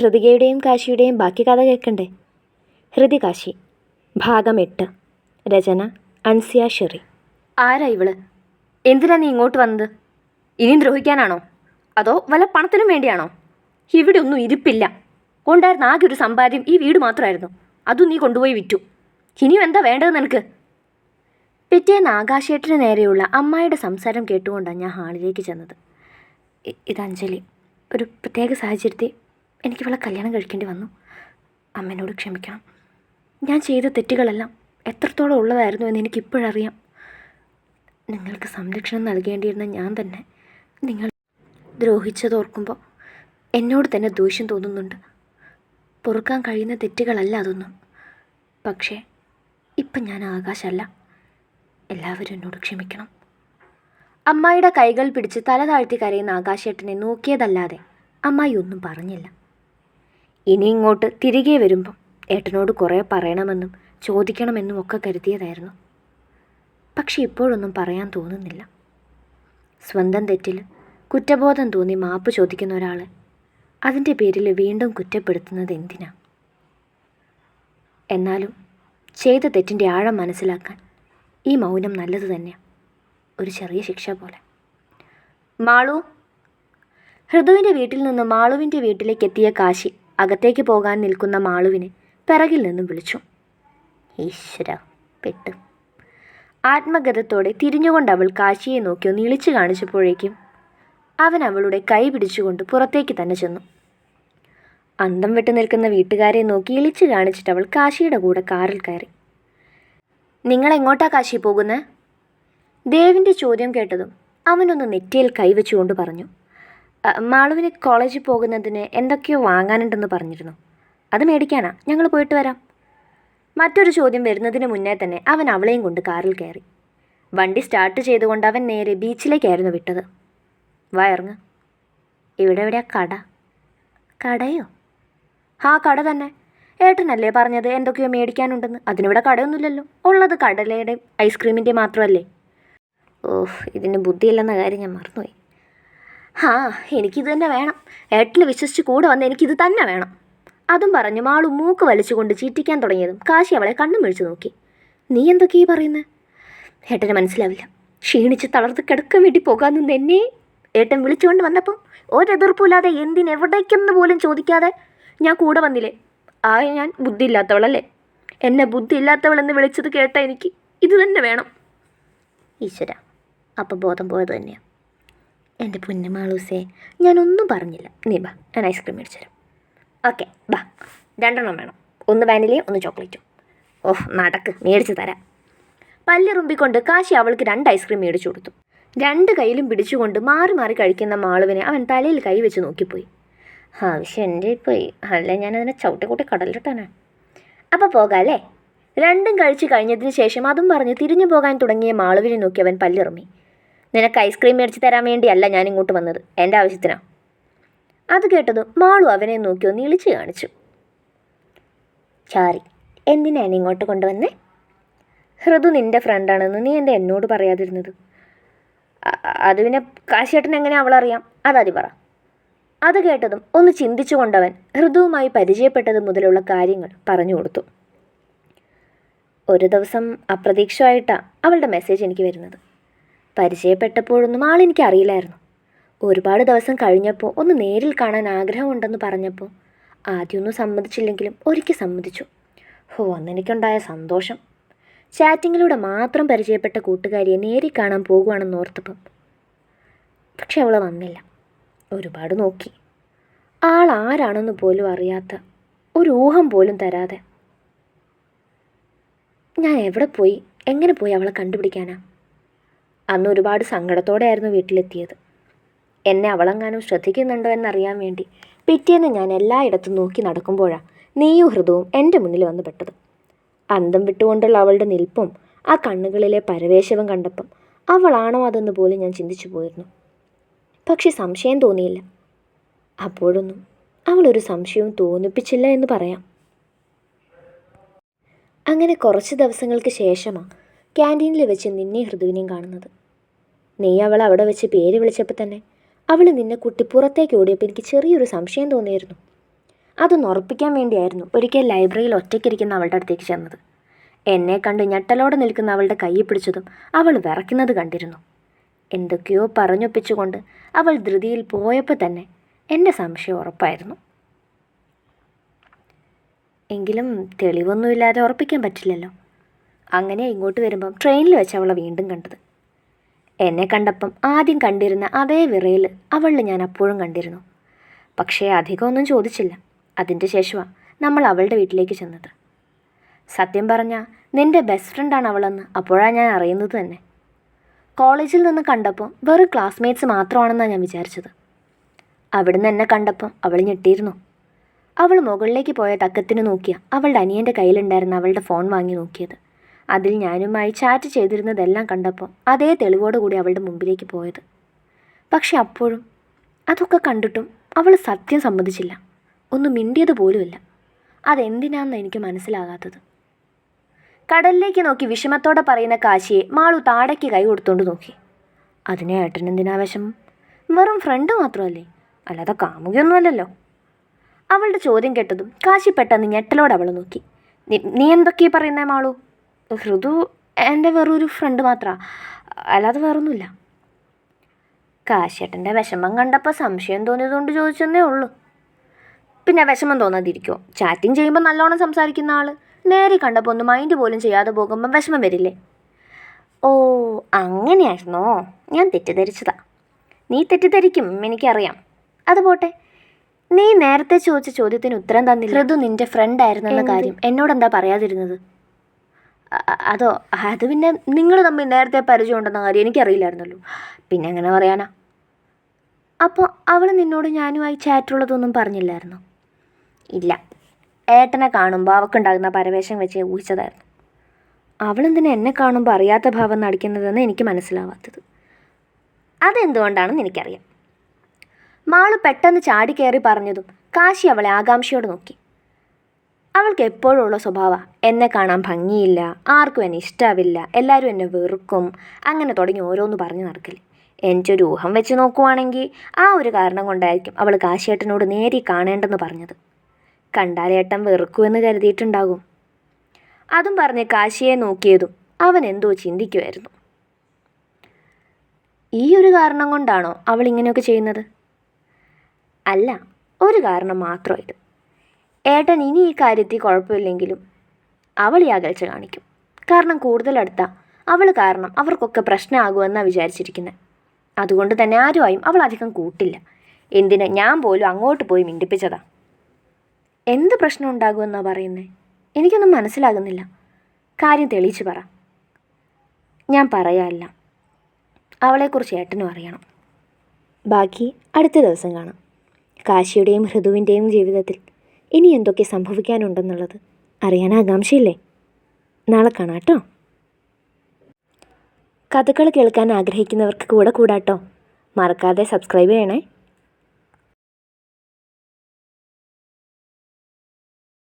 ഹൃതികയുടെയും കാശിയുടെയും ബാക്കി കഥ കേൾക്കണ്ടേ? ഹൃതി കാശി ഭാഗം എട്ട് രചന അൻസിയ ഷെറി. ആരാ ഇവൾ? എന്തിനാ നീ ഇങ്ങോട്ട് വന്നത്? ഇനിയും ദ്രോഹിക്കാനാണോ? അതോ വല്ല പണത്തിനും വേണ്ടിയാണോ? ഇവിടെ ഒന്നും ഇരിപ്പില്ല. കൊണ്ടായിരുന്ന ആകെ ഒരു സമ്പാദ്യം ഈ വീട് മാത്രമായിരുന്നു. അതും നീ കൊണ്ടുപോയി വിറ്റു. ഇനിയും എന്താ വേണ്ടത് നിനക്ക്? പിറ്റേന്ന് ആകാശേട്ടന് നേരെയുള്ള അമ്മായിയുടെ സംസാരം കേട്ടുകൊണ്ടാണ് ഞാൻ ഹാളിലേക്ക് ചെന്നത്. ഇത് അഞ്ജലി. ഒരു പ്രത്യേക സാഹചര്യത്തിൽ എനിക്ക് ഇവളെ കല്യാണം കഴിക്കേണ്ടി വന്നു. അമ്മേനോട് ക്ഷമിക്കണം. ഞാൻ ചെയ്ത തെറ്റുകളെല്ലാം എത്രത്തോളം ഉള്ളതായിരുന്നു എന്ന് എനിക്കിപ്പോഴറിയാം നിങ്ങൾക്ക് സംരക്ഷണം നൽകേണ്ടിയിരുന്ന ഞാൻ തന്നെ നിങ്ങൾ ദ്രോഹിച്ചതോർക്കുമ്പോൾ എന്നോട് തന്നെ ദൂഷ്യം തോന്നുന്നുണ്ട്. പൊറുക്കാൻ കഴിയുന്ന തെറ്റുകളല്ല അതൊന്നും. പക്ഷേ ഇപ്പം ഞാൻ ആകാശമല്ല എല്ലാവരും എന്നോട് ക്ഷമിക്കണം. അമ്മായിയുടെ കൈകൾ പിടിച്ച് തല താഴ്ത്തി കരയുന്ന ആകാശേട്ടനെ നോക്കിയതല്ലാതെ അമ്മായി ഒന്നും പറഞ്ഞില്ല. ഇനി ഇങ്ങോട്ട് തിരികെ വരുമ്പം ഏട്ടനോട് കുറേ പറയണമെന്നും ചോദിക്കണമെന്നും ഒക്കെ കരുതിയതായിരുന്നു. പക്ഷെ ഇപ്പോഴൊന്നും പറയാൻ തോന്നുന്നില്ല. സ്വന്തം തെറ്റിൽ കുറ്റബോധം തോന്നി മാപ്പ് ചോദിക്കുന്ന ഒരാൾ അതിന്റെ പേരിൽ വീണ്ടും കുറ്റപ്പെടുത്തുന്നത് എന്തിനാ? എന്നാലും ചെയ്ത തെറ്റിന്റെ ആഴം മനസ്സിലാക്കാൻ ഈ മൗനം നല്ലത് തന്നെയാണ് ഒരു ചെറിയ ശിക്ഷ പോലെ. മാളു ഹൃദുവിന്റെ വീട്ടിൽ നിന്ന് മാളുവിന്റെ വീട്ടിലേക്ക് എത്തിയ കാശി അകത്തേക്ക് പോകാൻ നിൽക്കുന്ന മാളുവിനെ പിറകിൽ നിന്നും വിളിച്ചു. ഈശ്വര പെട്ട്. ആത്മഗതത്തോടെ തിരിഞ്ഞുകൊണ്ട് അവൾ കാശിയെ നോക്കി ഒന്ന് ഇളിച്ചു കാണിച്ചപ്പോഴേക്കും അവൻ അവളുടെ കൈ പിടിച്ചുകൊണ്ട് പുറത്തേക്ക് തന്നെ ചെന്നു. അന്തം വിട്ടു നിൽക്കുന്ന വീട്ടുകാരെ നോക്കി ഇളിച്ചു കാണിച്ചിട്ട് അവൾ കാശിയുടെ കൂടെ കാറിൽ കയറി. നിങ്ങൾ എങ്ങോട്ടാ കാശി പോകുന്നത് ദേവിന്റെ ചോദ്യം കേട്ടതും അവനൊന്ന് നെറ്റിയിൽ കൈവച്ചുകൊണ്ട് പറഞ്ഞു. "അ, മാളുവിന് കോളേജിൽ പോകുന്നതിന് എന്തൊക്കെയോ വാങ്ങാനുണ്ടെന്ന് പറഞ്ഞിരുന്നു. അത് മേടിക്കാനാ. ഞങ്ങൾ പോയിട്ട് വരാം. മറ്റൊരു ചോദ്യം വരുന്നതിന് മുന്നേ തന്നെ അവൻ അവളെയും കൊണ്ട് കാറിൽ കയറി. വണ്ടി സ്റ്റാർട്ട് ചെയ്തുകൊണ്ട് അവൻ നേരെ ബീച്ചിലേക്കായിരുന്നു വിട്ടത്. വയറങ്ങ് ഇവിടെ എവിടെയാ കട? കടയോ? ആ കട തന്നെ. ഏട്ടനല്ലേ പറഞ്ഞത് എന്തൊക്കെയോ മേടിക്കാനുണ്ടെന്ന്? അതിനിവിടെ കടയൊന്നുമില്ലല്ലോ. ഉള്ളത് കടലയുടെയും ഐസ്ക്രീമിന്റെ മാത്രമല്ലേ? ഓഹ് ഇതിന് ബുദ്ധിയില്ലെന്ന കാര്യം ഞാൻ മറന്നുപോയി. ആ എനിക്കിത് തന്നെ വേണം. ഏട്ടന് വിശ്വസിച്ച് കൂടെ വന്ന് എനിക്കിത് തന്നെ വേണം. അതും പറഞ്ഞു മാളു മൂക്ക് വലിച്ചുകൊണ്ട് ചീറ്റിക്കാൻ തുടങ്ങിയതും കാശി അവളെ കണ്ണും വിളിച്ചു നോക്കി. നീ എന്തൊക്കെയാ പറയുന്നത് ഏട്ടന് മനസ്സിലാവില്ല. ക്ഷീണിച്ച് തളർത്ത് കിടക്കാൻ വേണ്ടി പോകാൻ നിന്ന്? എന്നെ ഏട്ടൻ വിളിച്ചുകൊണ്ട് വന്നപ്പോൾ ഒരെതിർപ്പുമില്ലാതെ എന്തിനെവിടേക്കെന്ന് പോലും ചോദിക്കാതെ ഞാൻ കൂടെ വന്നില്ലേ? ആ ഞാൻ ബുദ്ധിയില്ലാത്തവളല്ലേ? എന്നെ ബുദ്ധിയില്ലാത്തവളെന്ന് വിളിച്ചത് കേട്ട എനിക്ക് ഇത് തന്നെ വേണം. ഈശ്വര അപ്പം ബോധം പോയത് തന്നെയാണ് എന്റെ പുന്നമാളൂസേ ഞാനൊന്നും പറഞ്ഞില്ല. നീ ബാ ഞാൻ ഐസ്ക്രീം മേടിച്ചു തരാം. ഓക്കെ ബാ രണ്ടെണ്ണം വേണം. ഒന്ന് വാനിലയും ഒന്ന് ചോക്ലേറ്റും. ഓഹ് നടക്ക്. മേടിച്ച് തരാം. പല്ലിറുമ്പിക്കൊണ്ട് കാശി അവൾക്ക് രണ്ട് ഐസ്ക്രീം മേടിച്ചു കൊടുത്തു. രണ്ട് കയ്യിലും പിടിച്ചുകൊണ്ട് മാറി മാറി കഴിക്കുന്ന മാളുവിനെ അവൻ തലയിൽ കൈ വെച്ച് നോക്കിപ്പോയി. ആവശ്യം എന്റെ പോയി അല്ല ഞാനതിനെ ചവിട്ടിക്കൂട്ടി കടലിട്ടാണ് അപ്പോൾ പോകാല്ലേ? രണ്ടും കഴിച്ച് കഴിഞ്ഞതിന് ശേഷം അതും പറഞ്ഞ് തിരിഞ്ഞു പോകാൻ തുടങ്ങിയ മാളുവിനെ നോക്കി അവൻ പല്ലിറുമ്മി നിനക്ക് ഐസ്ക്രീം മേടിച്ച് തരാൻ വേണ്ടിയല്ല ഞാൻ ഇങ്ങോട്ട് വന്നത്. എന്റെ ആവശ്യത്തിനാണ് അത് കേട്ടതും മാളു അവനെ നോക്കി ഒന്ന് ഇളിച്ച് കാണിച്ചു. ചാരി എന്തിനാണ് ഇങ്ങോട്ട് കൊണ്ടുവന്നേ? ഹൃദു നിന്റെ ഫ്രണ്ടാണെന്ന് നീ എന്റെ എന്നോട് പറയാതിരുന്നത്? അത് പിന്നെ കാശിയേട്ടൻ എങ്ങനെ അവളറിയാം? അതാതി പറ. അത് കേട്ടതും ഒന്ന് ചിന്തിച്ചു കൊണ്ടവൻ ഹൃദുവുമായി പരിചയപ്പെട്ടത് മുതലുള്ള കാര്യങ്ങൾ പറഞ്ഞു കൊടുത്തു. ഒരു ദിവസം അപ്രതീക്ഷമായിട്ടാണ് അവളുടെ മെസ്സേജ് എനിക്ക് വരുന്നത്. പരിചയപ്പെട്ടപ്പോഴൊന്നും ആളെനിക്ക് അറിയില്ലായിരുന്നു ഒരുപാട് ദിവസം കഴിഞ്ഞപ്പോൾ ഒന്ന് നേരിൽ കാണാൻ ആഗ്രഹമുണ്ടെന്ന് പറഞ്ഞപ്പോൾ ആദ്യമൊന്നും സമ്മതിച്ചില്ലെങ്കിലും ഒരിക്കൽ സമ്മതിച്ചു. ഹോ അന്നെനിക്കുണ്ടായ സന്തോഷം. ചാറ്റിങ്ങിലൂടെ മാത്രം പരിചയപ്പെട്ട കൂട്ടുകാരിയെ നേരിൽ കാണാൻ പോകുവാണെന്ന് ഓർത്തപ്പം പക്ഷെ അവൾ വന്നില്ല. ഒരുപാട് നോക്കി. ആൾ ആരാണെന്ന് പോലും അറിയാത്ത ഒരു ഊഹം പോലും തരാതെ. ഞാൻ എവിടെ പോയി? എങ്ങനെ പോയി അവളെ കണ്ടുപിടിക്കാനാ? അന്ന് ഒരുപാട് സങ്കടത്തോടെയായിരുന്നു വീട്ടിലെത്തിയത്. എന്നെ അവളെങ്ങാനും ശ്രദ്ധിക്കുന്നുണ്ടോ എന്നറിയാൻ വേണ്ടി പിറ്റേന്ന് ഞാൻ എല്ലായിടത്തും നോക്കി നടക്കുമ്പോഴാണ് നീയും ഹൃദവും എന്റെ മുന്നിൽ വന്ന് പെട്ടത്. അന്തം വിട്ടുകൊണ്ടുള്ള അവളുടെ നിൽപ്പും ആ കണ്ണുകളിലെ പരവേശവും കണ്ടപ്പം അവളാണോ അതെന്ന് പോലും ഞാൻ ചിന്തിച്ചു പോയിരുന്നു. പക്ഷെ സംശയം തോന്നിയില്ല. അപ്പോഴൊന്നും അവളൊരു സംശയവും തോന്നിപ്പിച്ചില്ല എന്ന് പറയാം. അങ്ങനെ കുറച്ച് ദിവസങ്ങൾക്ക് ശേഷമാണ് ക്യാന്റീനിൽ വെച്ച് നിന്നെ ഹൃദുവിനെയും കാണുന്നത്. നീ അവൾ അവിടെ വെച്ച് പേര് വിളിച്ചപ്പോൾ തന്നെ അവൾ നിന്നെ കുട്ടി പുറത്തേക്ക് ഓടിയപ്പോൾ എനിക്ക് ചെറിയൊരു സംശയം തോന്നിയിരുന്നു. അതൊന്ന് ഉറപ്പിക്കാൻ വേണ്ടിയായിരുന്നു ഒരിക്കൽ ലൈബ്രറിയിൽ ഒറ്റയ്ക്കിരിക്കുന്ന അവളുടെ അടുത്തേക്ക് ചെന്നത്. എന്നെ കണ്ട് ഞെട്ടലോടെ നിൽക്കുന്ന അവളുടെ കൈ പിടിച്ചതും അവൾ വിറയ്ക്കുന്നത് കണ്ടിരുന്നു. എന്തൊക്കെയോ പറഞ്ഞൊപ്പിച്ചുകൊണ്ട് അവൾ ധൃതിയിൽ പോയപ്പോൾ തന്നെ എന്റെ സംശയം ഉറപ്പായിരുന്നു. എങ്കിലും തെളിവൊന്നുമില്ലാതെ ഉറപ്പിക്കാൻ പറ്റില്ലല്ലോ. അങ്ങനെ ഇങ്ങോട്ട് വരുമ്പം ട്രെയിനിൽ വെച്ച് അവളെ വീണ്ടും കണ്ടത്. എന്നെ കണ്ടപ്പം ആദ്യം കണ്ടിരുന്ന അതേ വിറയിൽ അവളിൽ ഞാൻ അപ്പോഴും കണ്ടിരുന്നു. പക്ഷേ അധികമൊന്നും ചോദിച്ചില്ല. അതിന്റെ ശേഷമാണ് നമ്മൾ അവളുടെ വീട്ടിലേക്ക് ചെന്നത്. സത്യം പറഞ്ഞാൽ നിന്റെ ബെസ്റ്റ് ഫ്രണ്ടാണ് അവളെന്ന് അപ്പോഴാണ് ഞാൻ അറിയുന്നത് തന്നെ. കോളേജിൽ നിന്ന് കണ്ടപ്പോൾ വെറും ക്ലാസ്മേറ്റ്സ് മാത്രമാണെന്നാണ് ഞാൻ വിചാരിച്ചത്. അവിടുന്ന് എന്നെ കണ്ടപ്പം അവൾ ഞെട്ടിയിരുന്നു. അവൾ മുകളിലേക്ക് പോയ തക്കത്തിന് നോക്കിയ അവളുടെ അനിയന്റെ കയ്യിലുണ്ടായിരുന്ന അവളുടെ ഫോൺ വാങ്ങി നോക്കിയത്. അതിൽ ഞാനുമായി ചാറ്റ് ചെയ്തിരുന്നതെല്ലാം കണ്ടപ്പോൾ അതേ തെളിവോടുകൂടി അവളുടെ മുമ്പിലേക്ക് പോയത്. പക്ഷെ അപ്പോഴും അതൊക്കെ കണ്ടിട്ടും അവൾ സത്യം സമ്മതിച്ചില്ല. ഒന്നും മിണ്ടിയത് പോലുമില്ല. അതെന്തിനാണെന്ന് എനിക്ക് മനസ്സിലാകാത്തത്. കടലിലേക്ക് നോക്കി വിഷമത്തോടെ പറയുന്ന കാശിയെ മാളു താടയ്ക്ക് കൈ കൊടുത്തുകൊണ്ട് നോക്കി. അതിനെ ഏട്ടൻ എന്തിനാ വിഷമം? വെറും ഫ്രണ്ട് മാത്രമല്ലേ? അല്ലാതെ കാമുകയൊന്നുമല്ലല്ലോ? അവളുടെ ചോദ്യം കേട്ടതും കാശി പെട്ടെന്ന് ഞെട്ടലോടെ അവൾ നോക്കി. നീ എന്തൊക്കെയാ പറയുന്നേ മാളു? ഋതു എന്റെ വെറൊരു ഫ്രണ്ട് മാത്രമാ അല്ലാതെ വേറൊന്നുമില്ല. കാശേട്ടന്റെ വിഷമം കണ്ടപ്പോൾ സംശയം തോന്നിയതുകൊണ്ട് ചോദിച്ചെന്നേ ഉള്ളൂ. പിന്നെ വിഷമം തോന്നാതിരിക്കോ. ചാറ്റിങ് ചെയ്യുമ്പോൾ നല്ലോണം സംസാരിക്കുന്ന ആൾ നേരെ കണ്ടപ്പോൾ ഒന്ന് മൈൻഡ് പോലും ചെയ്യാതെ പോകുമ്പോൾ വിഷമം വരില്ലേ? ഓ അങ്ങനെയായിരുന്നോ? ഞാൻ തെറ്റിദ്ധരിച്ചതാ. നീ തെറ്റിദ്ധരിക്കും എനിക്കറിയാം. അത് പോട്ടെ. നീ നേരത്തെ ചോദിച്ച ചോദ്യത്തിന് ഉത്തരം തന്നില്ല. ഋതു നിന്റെ ഫ്രണ്ട് ആയിരുന്നെന്ന കാര്യം എന്നോടെന്താ പറയാതിരുന്നത്? അതോ അത് പിന്നെ നിങ്ങൾ തമ്മിൽ നേരത്തെ പരിചയം ഉണ്ടെന്ന കാര്യം എനിക്കറിയില്ലായിരുന്നല്ലോ. പിന്നെ എങ്ങനെ പറയാനാ? അപ്പോൾ അവൾ നിന്നോട് ഞാനുമായി ചാറ്റുള്ളതൊന്നും പറഞ്ഞില്ലായിരുന്നു? ഇല്ല. ഏട്ടനെ കാണുമ്പോൾ അവൾക്കുണ്ടാകുന്ന പരവേശം വെച്ച് ഊഹിച്ചതായിരുന്നു. അവളെന്തിനാ എന്നെ കാണുമ്പോൾ അറിയാത്ത ഭാവം നടിക്കുന്നതെന്ന് എനിക്ക് മനസ്സിലാവാത്തത്. അതെന്തുകൊണ്ടാണെന്ന് എനിക്കറിയാം. മാൾ പെട്ടെന്ന് ചാടി കയറി പറഞ്ഞതും കാശി അവളെ ആകാംക്ഷയോട് നോക്കി. അവൾക്ക് എപ്പോഴുള്ള സ്വഭാവമാണ് എന്നെ കാണാൻ ഭംഗിയില്ല ആർക്കും എന്നെ ഇഷ്ടാവില്ല എല്ലാവരും എന്നെ വെറുക്കും അങ്ങനെ തുടങ്ങി ഓരോന്ന് പറഞ്ഞു നടക്കൽ എന്റെ ഒരു ഊഹം വെച്ച് നോക്കുവാണെങ്കിൽ ആ ഒരു കാരണം കൊണ്ടായിരിക്കും അവൾ കാശിയേട്ടനോട് നേരി കാണേണ്ടെന്ന് പറഞ്ഞത്. കണ്ടാലേട്ടൻ വെറുക്കുമെന്ന് കരുതിയിട്ടുണ്ടാകും. അതും പറഞ്ഞ് കാശിയെ നോക്കിയതും അവൻ എന്തോ ചിന്തിക്കുമായിരുന്നു ഈ ഒരു കാരണം കൊണ്ടാണോ അവൾ ഇങ്ങനെയൊക്കെ ചെയ്യുന്നത്? അല്ല ഒരു കാരണം മാത്രം ഇത് ഏട്ടൻ ഇനി ഈ കാര്യത്തിൽ കുഴപ്പമില്ലെങ്കിലും അവൾ ഈ അകൽച്ച കാണിക്കും. കാരണം കൂടുതലടുത്ത അവൾ കാരണം അവർക്കൊക്കെ പ്രശ്നമാകുമെന്നാണ് വിചാരിച്ചിരിക്കുന്നത് അതുകൊണ്ട് തന്നെ ആരുമായും അവൾ അധികം കൂട്ടില്ല. എന്തിന് ഞാൻ പോലും അങ്ങോട്ട് പോയി മിണ്ടിപ്പിച്ചതാ? എന്ത് പ്രശ്നം ഉണ്ടാകുമെന്നാണ് പറയുന്നത് എനിക്കൊന്നും മനസ്സിലാകുന്നില്ല. കാര്യം തെളിയിച്ച് പറ. ഞാൻ പറയാല്ല അവളെക്കുറിച്ച് ഏട്ടനും അറിയണം. ബാക്കി അടുത്ത ദിവസം കാണാം. കാശിയുടെയും ഹൃദുവിന്റെയും ജീവിതത്തിൽ ഇനി എന്തൊക്കെ സംഭവിക്കാനുണ്ടെന്നുള്ളത് അറിയാൻ ആകാംക്ഷയില്ലേ? നാളെ കാണാട്ടോ കഥകൾ കേൾക്കാൻ ആഗ്രഹിക്കുന്നവർക്ക് കൂടെ കൂടാട്ടോ. മറക്കാതെ സബ്സ്ക്രൈബ് ചെയ്യണേ.